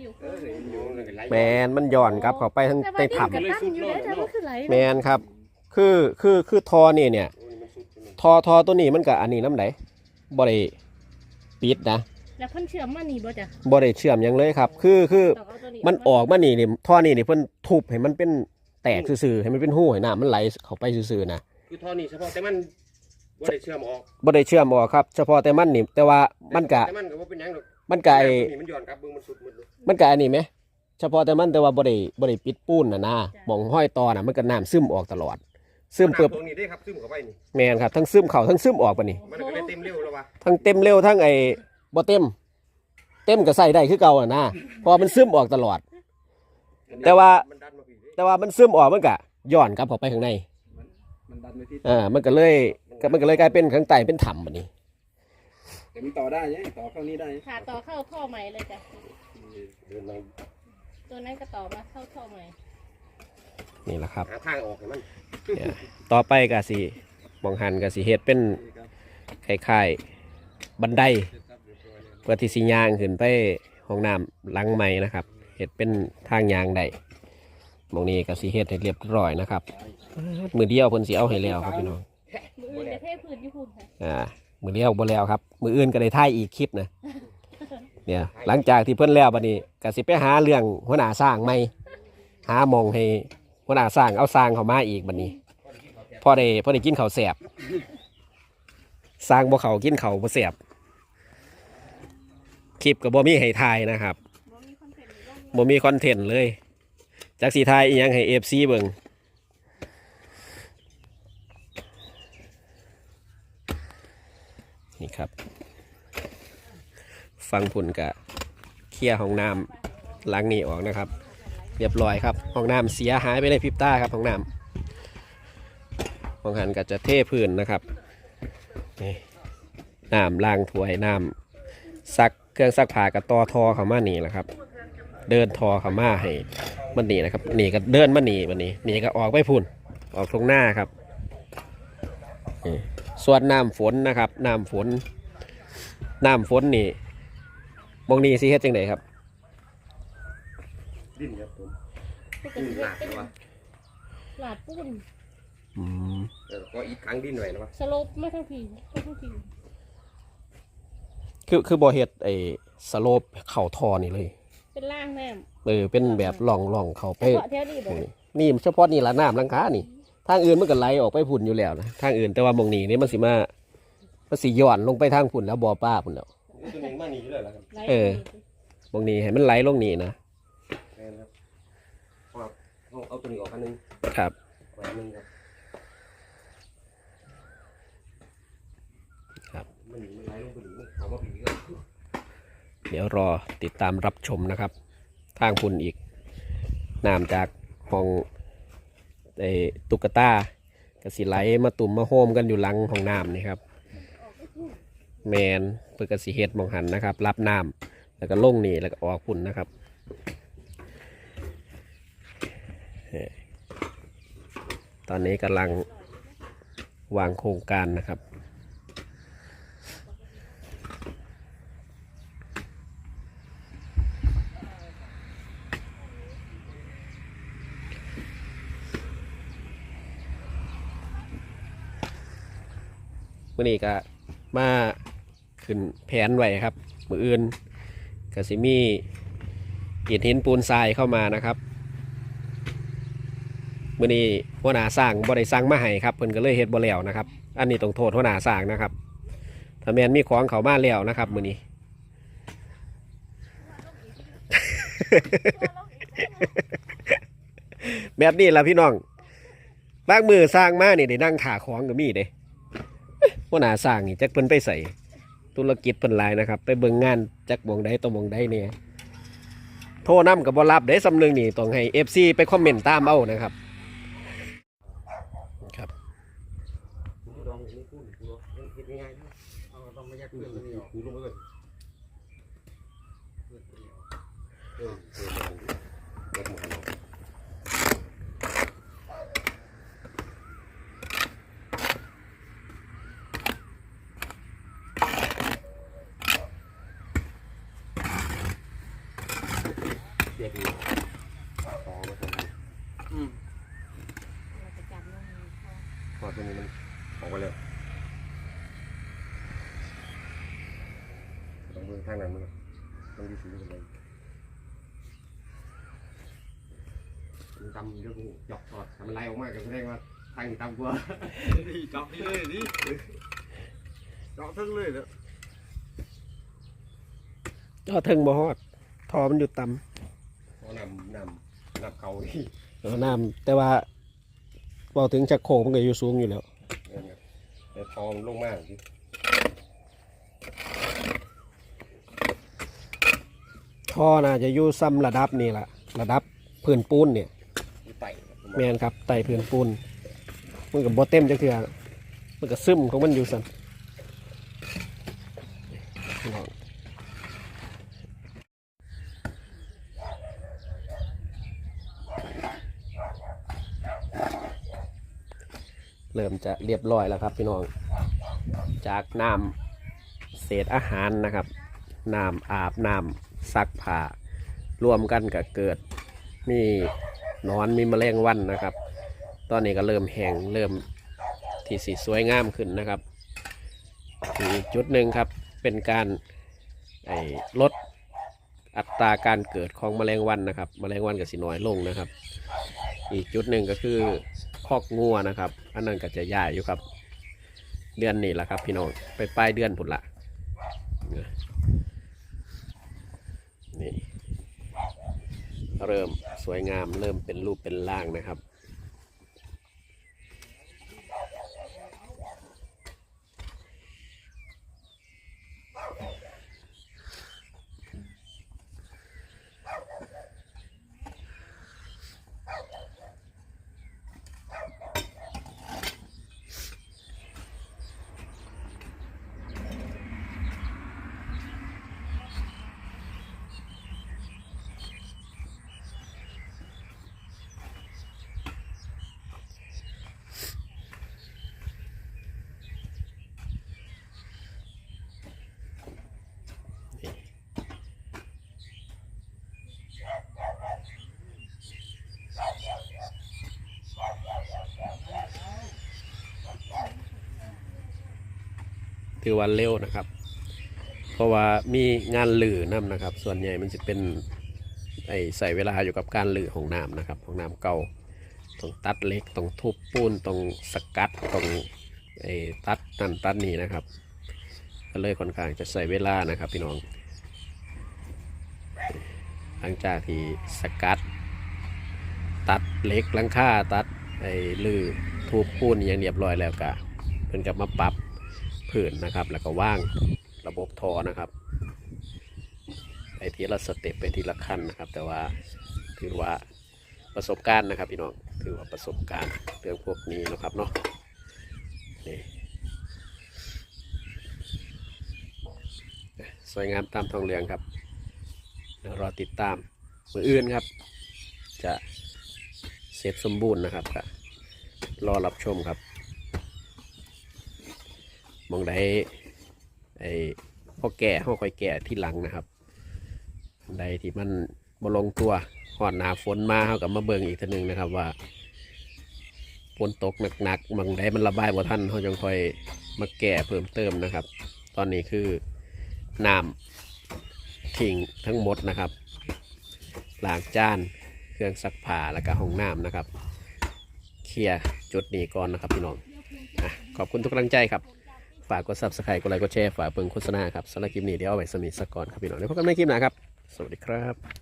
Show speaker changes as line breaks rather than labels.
นิ้ว
เอออยู่นั่นก็ไหล
แมนมันย่อนครับเข้าไปทั้ง
แต่
ใน
ว่าดิน
ถ้ำ
ก็ตั้งอยู่ได้แต่มันคือไหล
แมนครับ คือคือคือทอนี่เนี่ย
โอ้ยมันสุดใช่ไหม
ทอทอตัวนี้มันกับอันนี้น้ำไหลบ่ได้ปิดนะ
แล้วเพิ่นเชื่อมมานี่บ่จ้ะ
บ่ได้เชื่อมหยังเลยครับ คือคือ
ต้องเอาตัวนี้
มันออกมานี่นี่ท่อนี่นี่เพิ่นทุบให้มันเป็นแตกซื่อๆให้มันเป็นหูให้น้ำมันไหลเข้าไปซื่อๆนะ
คือท่อนี้เฉพาะแต่มันบ่ได้เชื่อมออก
บ่ได้เชื่อมออกครับ เฉพาะแต่มันนี่แต่ว่ามันกะ
แต่มันก็บ่เป็นหยังหรอก
มันกะไอ้
นี่มันย้อนกลับเบิ่งมันสุดหมดเลย
มันกะอันนี้ไหมเฉพาะแต่มันแต่ว่าบ่ได้บ่ได้ปิดปูนน่ะนะหมองห้อยตอน่ะมันก็น้ำซึมออกตลอด ซึมเปิบ
น้ำตรงนี้ได้ครับซึมเข้าไปนี่
แม่นครับทั้งซึมเข้าทั้งซึมออกปะนี่
มันก็เลยเต็มเร็วแล้วว่ะ
ทั้งเต็มเร็วทั้งไอ้บ่เต็ม เต็มก็ใส่ได้คือเก่าอะนะเพอมันซึมออกตลอด แต่ว่า
มันดันมาผีเด้
แต่ว่ามันซึมออกมันก็ย้อนกลับเข้าไปข้างใน
มันดันไปที่
อ่ามันก็เลยก็มันก็เลยกลายเป็นข้างใต้เป็นถ้ำบัดนี้
แต่ มันต่อได้ใช่ไหมต่อเข้านี้ได้
ขาต่อเข้าท่อใหม่เลยจ้ะ
เดินมา
ตัวนั้นก็ต่อมาเข้าท่อใหม่
นี่แหละครับ
หาทางออกให้มัน
เนี่ยต่อไปก็สิมองหันก็สิเฮ็ดเป็นคล้ายๆบันไดเพื่อที่สิย่างขึ้นไปห้องน้ำหลังใหม่นะครับเฮ็ดเป็นทางยางได้หมองนี้ก็สิเฮ็ดให้เรียบร้อยนะครับมือเดียวเพิ่นสิเอาให้แล้วครับพี่น้อง
มืออื่นจะเทพื้นญี่ปุ่นค่ะ
อ่า มือเดียวบ่แล้วครับ มืออื่นก็ได้ถ่ายอีกคลิปนะเนี่ยหลังจากที่เพิ่นแล้วบัดนี้ก็สิไปหาเรื่องหัวหน้าสร้างใหม่หามองให้หัวหน้าสร้างเอาสร้างเข้ามาอีกบัดนี้พอได้พอได้กินเขาแสบสร้างบ่เขากินเขาบ่แสบคลิปกับบ่มีให้ทายนะครับ
บ่มีคอนเทนต์หรือว่ามี
บ่มีคอนเทนต์เลยจากสีทายอีหยังให้ FC เบิ่ง นี่ครับ ฟังผุ่นกะเคลียห้องน้ำล้างนี่ออกนะครับ เรียบร้อยครับห้องน้ำเสียหายไปเลยพิบตาครับห้องน้ำบางหันก็จะเทพื้นนะครับนี่น้ำล้างถ้วยน้ำซักเครื่องซักผ้ากับต่อทอเขามานี่แหละครับ เดินทอเขามาให้มันนี่นะครับนี่ก็เดินมานี่มันนี่นี่ก็ออกไปพุ่นออกตรงหน้าครับนี่ ส่วนน้ำฝนนะครับน้ำฝนน้ำฝนนี่มองนี่สิเฮ็ดจังไดครับ
ดิ้นครับผม
ปก
ดิ้น
ติ
หนัก
เป็น
นะวะ
หลาดปูน
อืม
เออก็อีกครั้งดิ้นหน่อยนะวะ
สโลปไม่ทั้งทีไม่ทั้งที
คือคือบ่เฮ็ดไอ้สโลปเข่าทอนี่เลย
เป็นล่างแน่
เออเป็นแบบล่องล่องเข้าไป
เฉพาะเท่านี้บ่
นี่นี่เฉพาะนี่ละน้ำลังค้านี่ ทางอื่นมันก็ไหลออกไปพุ่นอยู่แล้วนะทางอื่นแต่ว่าหมองนี้นี่มันสิมามันสิย้อนลงไปทางพุ่นแล้วบ่อป้าพุ่นแล้ว
ตัวเองมาหนีเลยเหรอครับ
ไหล
เออหมองนี้ให้มันไหลลงนี่นะ
แม่นครับเอาเอาเอาตัวนี้ออกอันหนึง
ครับ
ไว้อันหนึงครับ
ครับ
มันหนีมันไหลลงไปหนีมันเอามาผีก็
เดี๋ยวรอติดตามรับชมนะครับ ทางพุ่นอีกน้ำจากห้อง ไอ้ตุ๊กตากสิไหลมาตุ่มมาโฮมกันอยู่หลังห้องน้ำนี่ครับ แมนเพื่อกสิเฮ็ดมองหันนะครับ รับน้ำแล้วก็ลงนี่แล้วก็ออกพุ่นนะครับตอนนี้กำลังวางโครงการนะครับ มื่อนี้ก็มาขึ้นแผนไว้ครับ มืออื่นก็สิมีอิฐหินปูนทรายเข้ามานะครับมื่อนี้หัวหน้าสร้างบ่ได้สร้างมาให้ครับเพิ่นก็เลยเฮ็ดบ่แล้วนะครับ อันนี้ต้องโทษหัวหน้าสร้างนะครับถ้าแมนมีของเขามาแล้วนะครับมื่อนี้ แบบนี้ละพี่น้องบางมือสร้างมานี่ได้นั่งถ่าของก็มีเด้ ว่าหนาสร้างนี่จักเพิ่นไปใส่ธุรกิจเพิ่นหลายนะครับ ไปเบิ่งงานจักหมองใดตัวหมองใดเนี่ยโทรนํกับบ่รับได้สำนึงนี่ต้องให้ FC ไปคอมเมนต์ตามเอานะครับครับ
ลองนี่พูดกูลองเฮ็ดง่ายๆนะเอาต้องไม่ยากเกินนี่ออกกูลงไปก่อนเออเออมันเล็กมันเอา
ค
จ็ดนี่ต่อมาตรงนี้
อืม
เราจะจับน้องมือเขา
พอตัวนี้มันออกไปแล้วต้อง เบิ่งทางนั้นมันต้องดีสีกันเลยมันตำเรื่องหยอกตอดทำมันไล่ออกมาก็แสดงว่าทางนี้ตำกว่า
นี่เจาะนี่เลยนี่เจาะทึ่งเลยเด้อ
จอเทิงบ่ฮอดทอมันอยู่ต่
เพราะนำนำนำเขาที่ำ
เอาน้ำแต่ว่าพอถึงจะโคกมันก็อยู่สูงอยู่แล้ว
นั่นไงแต่ทองลงมากที่
ท่อน่าจะอยู่ซ้ำระดับนี่แหละระดับพื้นปูนเนี่ย
ที่ไต่
แมนครับไต่พื้นปูนมันก็บ่เต็มจักเทื่อมันก็ซึมของมันอยู่สั่นพี่น้องเริ่มจะเรียบร้อยแล้วครับพี่น้อง จากน้ำเศษอาหารนะครับ น้ำอาบน้ำ ซักผ้ารวมกันก็เกิด มีนอนมีแมลงวันนะครับ ตอนนี้ก็เริ่มแห้งเริ่มที่สีสวยงามขึ้นนะครับอีกจุดหนึ่งครับเป็นการลดอัตราการเกิดของแมลงวันนะครับแมลงวันก็สิน้อยลงนะครับ อีกจุดหนึ่งก็คือคอกงัวนะครับ อันนั้นก็จะย่ายอยู่ครับ เดือนนี้แหละครับ พี่น้องไปปลายเดือนผุนละ นี่เริ่มสวยงามเริ่มเป็นรูปเป็นร่างนะครับ ถือว่าเร็วนะครับ เพราะว่ามีงานหลือน้ำนะครับ ส่วนใหญ่มันจะเป็นไอใส่เวลาอยู่กับการหลือของน้ำนะครับของน้ำเก่าต้องตัดเล็กต้องทุบปูนต้องสกัดต้องไอตัดนั่นตัดนี่นะครับ ก็เลยค่อนข้างจะใส่เวลานะครับพี่น้อง หลังจากที่สกัด ตัดเล็กลังคาตัดไอ้ลือทุบปูนอย่างเรียบร้อยแล้วก็เพิ่นกับมาปรับ ผืนนะครับ แล้วก็ว่างระบบทอนะครับไปทีละสเต็ปไปทีละขั้นนะครับ แต่ว่าถือว่าประสบการณ์นะครับพี่น้องถือว่าประสบการณ์เรื่องพวกนี้นะครับเนาะนี่สวยงามตามทองเหลืองครับเดี๋ยวรอติดตามมืออื่นครับ จะเสร็จสมบูรณ์นะครับรอรับชมครับ มองได้ไอ้พอแก่เขาค่อยแก่ที่หลังนะครับใดที่มันบลงตัวหอดหนาฝนมาเขากับมาเบิงอีกทีหนึ่งนะครับว่าฝนตกหนักๆมองได้มันระบายบ่ทันเขาจึงค่อยมาแก่เพิ่มเติมนะครับ ตอนนี้คือน้ำทิ้งทั้งหมดนะครับล้างจานเครื่องซักผ้าแล้วก็ห้องน้ำนะครับ เคลียร์จุดนี้ก่อนนะครับพี่น้องขอบคุณทุกกำลังใจครับ ฝากกด subscribe กดไลค์กดแชร์ฝากเปิงโฆษณาครับสำหรับคลิปนี้เดี๋ยวเอาไว้สมิธสกก่อนครับพี่น้องเดี๋ยวพบกันในคลิปหน้าครับ สวัสดีครับ